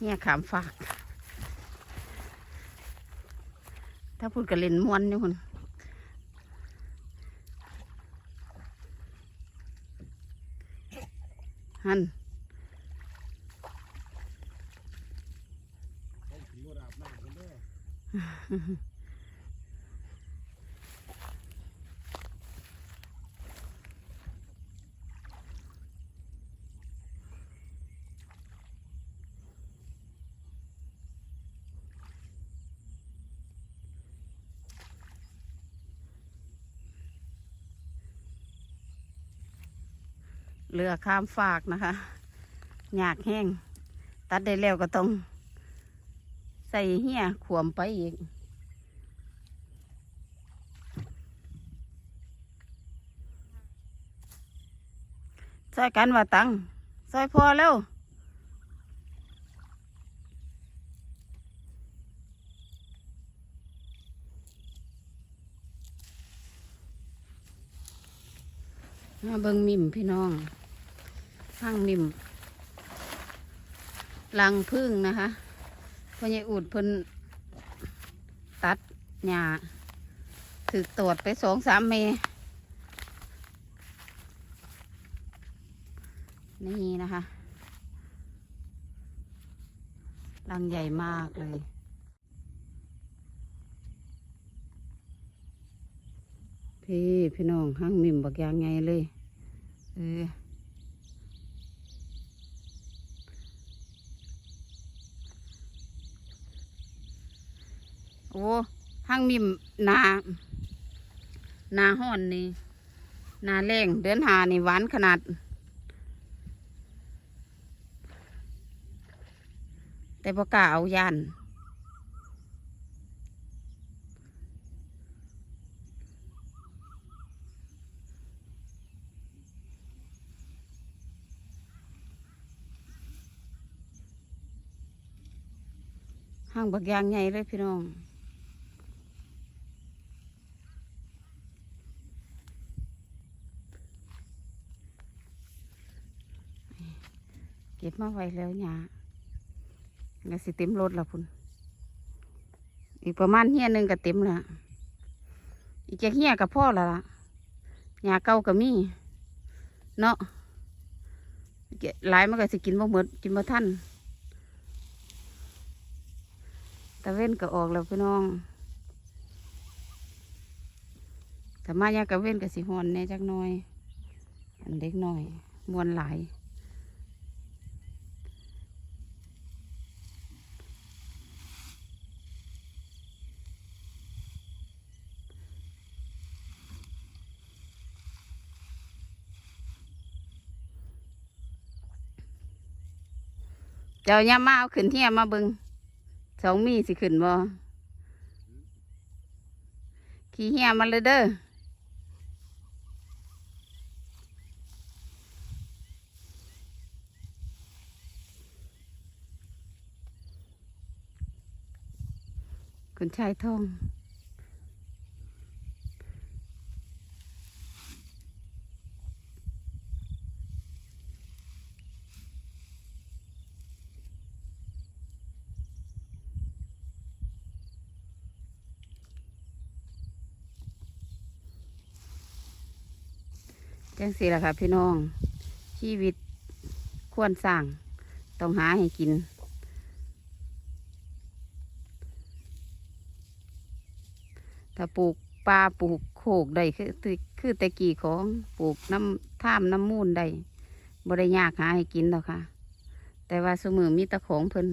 เนี่ยขามฝาก ถ้าพูดกับเล่นม้วนนี่คนหัน ต้องถึงรถอาบน้ำกันเด้อ เรือข้ามฝากนะคะหยากแห้ง ตัดได้แล้วก็ต้อง ใส่เหี้ยขวมไปอีก ซอยกันว่าตัง ซอยพอแล้วมาเบิงมิมพี่น้อง ห้างมิมลังพึ่งนะคะพ่อใหญ่อูดเพิ่นตัดหญ้าถือตรวจไปสองสามเมนี่นะคะรังใหญ่มากเลย พี่พี่น้องห้างมิมบักยางไงเลย เออ โอ้ห้างมิมนานาห้อนนี่นาแรงเดือนหานี่หวานขนาด แต่บ่กาเอายานห้างบักยางใหญ่เลยพี่น้อง เก็บมาไว้แล้วเนี่ยก็สิเต็มรถแล้วพุ่นอีกประมาณเฮียหนึ่งก็เต็มและอีกจะเฮียกับพ่อและล่ะหญ้าเก่าก็มีเนาะหลายมันก็สิกินบ่หมดกินบ่ทันตะเว้นก็ออกแล้วพี่น้องแต่มายากกะเว้นก็สิหอนแน่จักน่อย อันเด็กน้อย มวนหลาย จ้าย่ามาเอาขึ้นเทียมาเบิงสองมีสิขึ้นบ่ขี่เหียมาเลยเด้อคุณชายทอง จังสิล่ะค่ะพี่น้อง ชีวิตควรสร้าง ต้องหาให้กิน ถ้าปลูกปลาปลูกโขกได้คือคือแต่กี่ของปลูกน้ำท่ามน้ำมูลได้บ่ได้ยากหาให้กินหรอกค่ะ แต่ว่าสมือมีตะของเพิ่น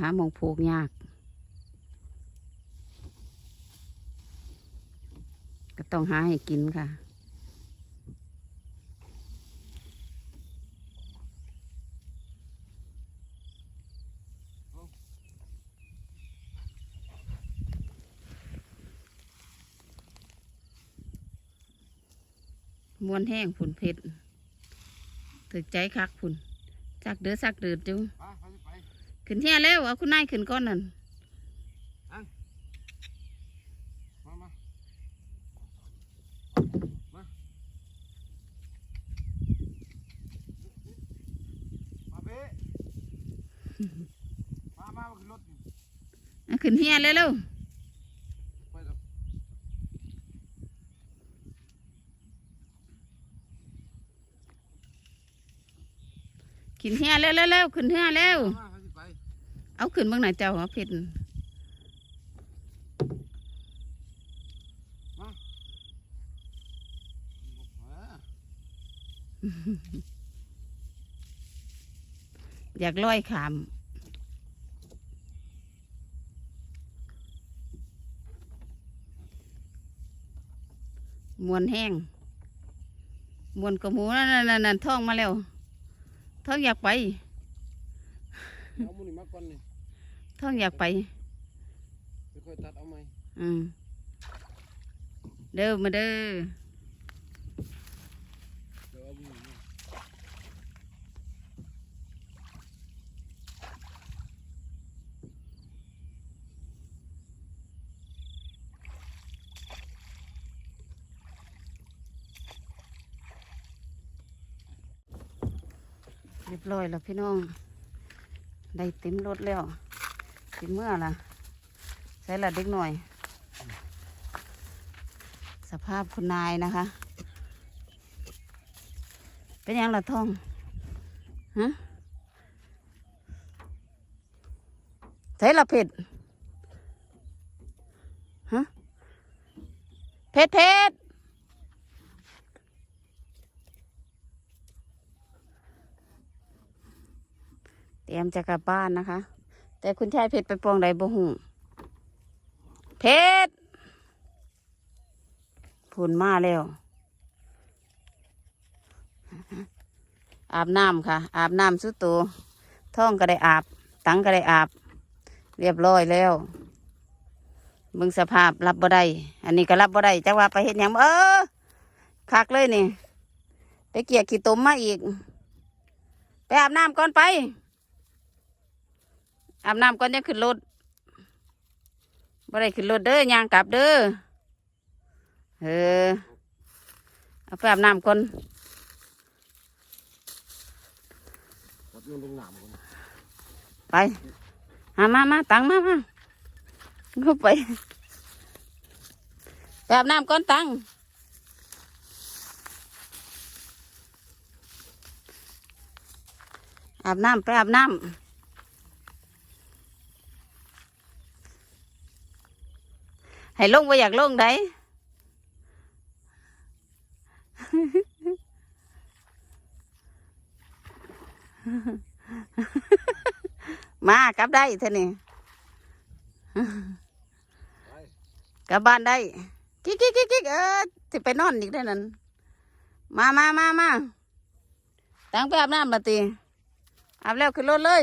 หามองปลูกยาก ก็ต้องหาให้กินค่ะ มวนแห้งผุนเผ็ดถึกใจคักผุนสักเดือสักเดือดจูไปไปไปขึ้นเที่ยแล้วเอาคุณนายขึ้นก้อนนั่น มามามา มามามาขึ้นรถนี่เอาขึ้นเฮียเร็วไปครับๆขึ้นเฮียเร็วๆเร็วๆขึ้นเฮียเร็วมาเขาสิไปเอาขึ้นเบ้างหน่อยเจ้าหัวเพชรมาอยากลอยขาม มวนแห้งมวนกระหมูนั่นนั่นนั่นท้องมาแล้วท้องอยากไปเอามือนี่มาก่อนนี่ท้องอยากไปไปค่อยตัดเอาไหมอืมเด้อมาเด้อ เดี๋ยวเอามือนี่มา เรียบร้อยแล้วพี่น้อง ได้เต็มรถแล้วเต็มเมื่อละใส่ละเด็กหน่อย สภาพคุณนายนะคะ เป็นยังละท่องฮะใส่ละเผ็ดฮะเผ็ดเผ็ด เตรียมจะกลับบ้านนะคะ แต่คุณชายเพชรไปปองใดบ่หูเพชรผุนมาแล้ว อาบน้ำค่ะ อาบน้ำสุดตัวท้องก็ได้อาบ ตังก็ได้อาบ เรียบร้อยแล้วเบิ่งสภาพรับบ่ได้ อันนี้ก็รับบ่ได้จักว่าไปเห็นยังเออคักเลยนี่ ไปเกลี่ยขี้ตมมาอีก ไปอาบน้ำก่อนไป อาบน้ำก่อนจะขึ้นรถบ่ได้ขึ้นรถเด้อย่างกลับเด้อเออเอาไปอาบน้ำก่อนตัดเงินลงน้ำก่อนไปมามามาตังมามาเข้าไปไปอาบน้ำก่อนตังอาบน้ำไปอาบน้ำ ให้ลงไปอยากลงได้มากลับได้เท่านี้ไปกลับบ้านได้กิ๊กกิ๊กกิ๊กกิ๊กเออสิไปนอนอีกได้นั่นมามามามาตั้งไปอาบน้ำละตีอาบแล้วขึ้นรถเลย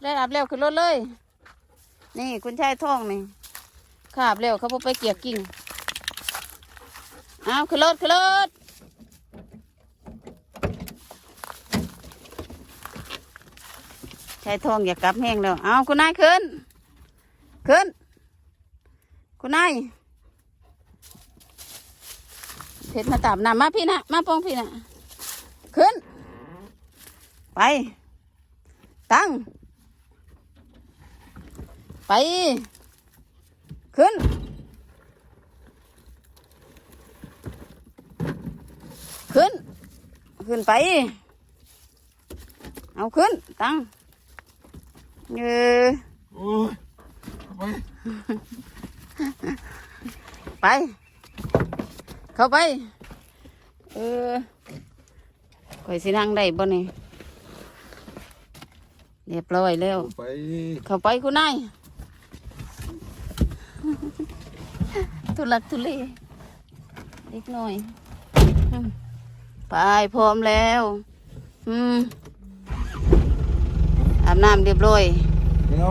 แล้วอาบแล้วขึ้นรถเลย นี่คุณชายท่องนี่ ขาบแล้วเขาพไปเกี่ยกิ่งเอาขึ้นรถขึ้นรถชายทองอยากกลับแห้งแล้ว เอาคุณนายขึ้น ขึ้น คุณนายเพชรมาตามน้ำมาพี่นะมาปองพี่นะขึ้น ไป ตั้ง ไป ขึ้น ขึ้น ขึ้นไป เอาขึ้น ตั้งเออโอ้ยไป ไป เข้าไป เออข่อยสินั่งได้บ่นี่เรียบร้อยแล้ว ไป เข้าไปคุณนาย ทุลักทุเลเล็กหน่อยอืมไปพร้อมแล้ว อืมอาบน้ำเรียบร้อยเดี๋ยว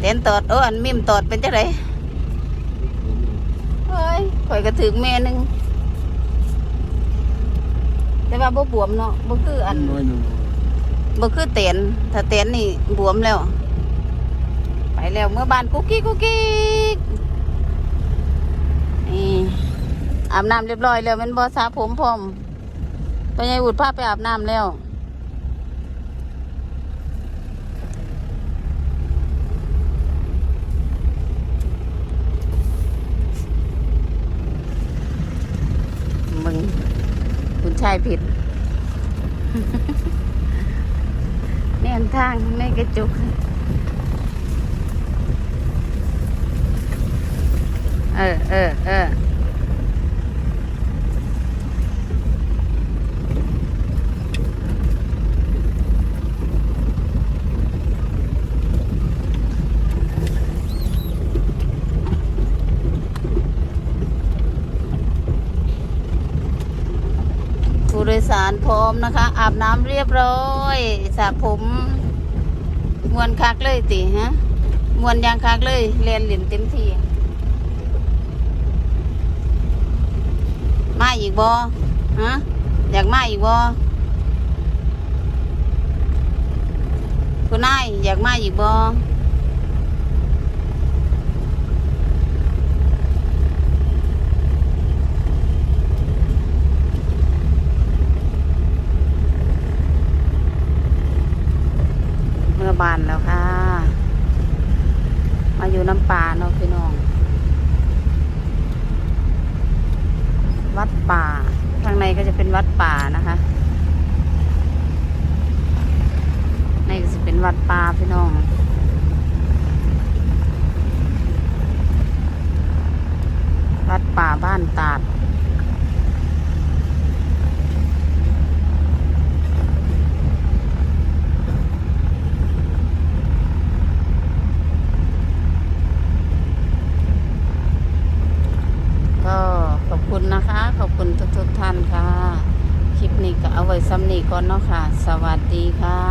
เต้นตอดโอ้อันมิมตอดเป็นจังไดเฮ้ยข่อยก็ถึงแม่หนึง แต่ว่าบ่บวมเนาะบ่คืออันน้อยหนึ่งบ่คือเต็นถ้าเต็นนี่บวมแล้ว ไปแล้วเมื่อบ้านกุ๊กกิ๊กกุ๊กกิ๊กนี่อาบน้ำเรียบร้อยแล้วแมันบอสระผมพร้อมไปยายอุดพาไปอาบน้ำแล้ว มึงคุณชายผิด แน่นทางในกระจุก เออเออเออผู้โดยสา ร้อมนะคะ อาบน้ำเรียบร้อยสระผมมวนคักเลยติฮะมวนยางคักเลยเรียนหลินเต็มที่มาอีกบอฮะอยากมาอีกบอคุณนายอยากมาอีกบอ บานแล้วค่ะ มาอยู่น้ำป่าเนาะพี่น้อง วัดป่าข้างในก็จะเป็นวัดป่านะคะ ในก็จะเป็นวัดป่าพี่น้องวัดป่าบ้านตาด ก็ขอบคุณนะคะ ขอบคุณทุกทุกๆท่านค่ะ คลิปนี้ก็เอาไว้ซ้ำนี้ก่ อนเนาะค่ะ สวัสดีค่ะ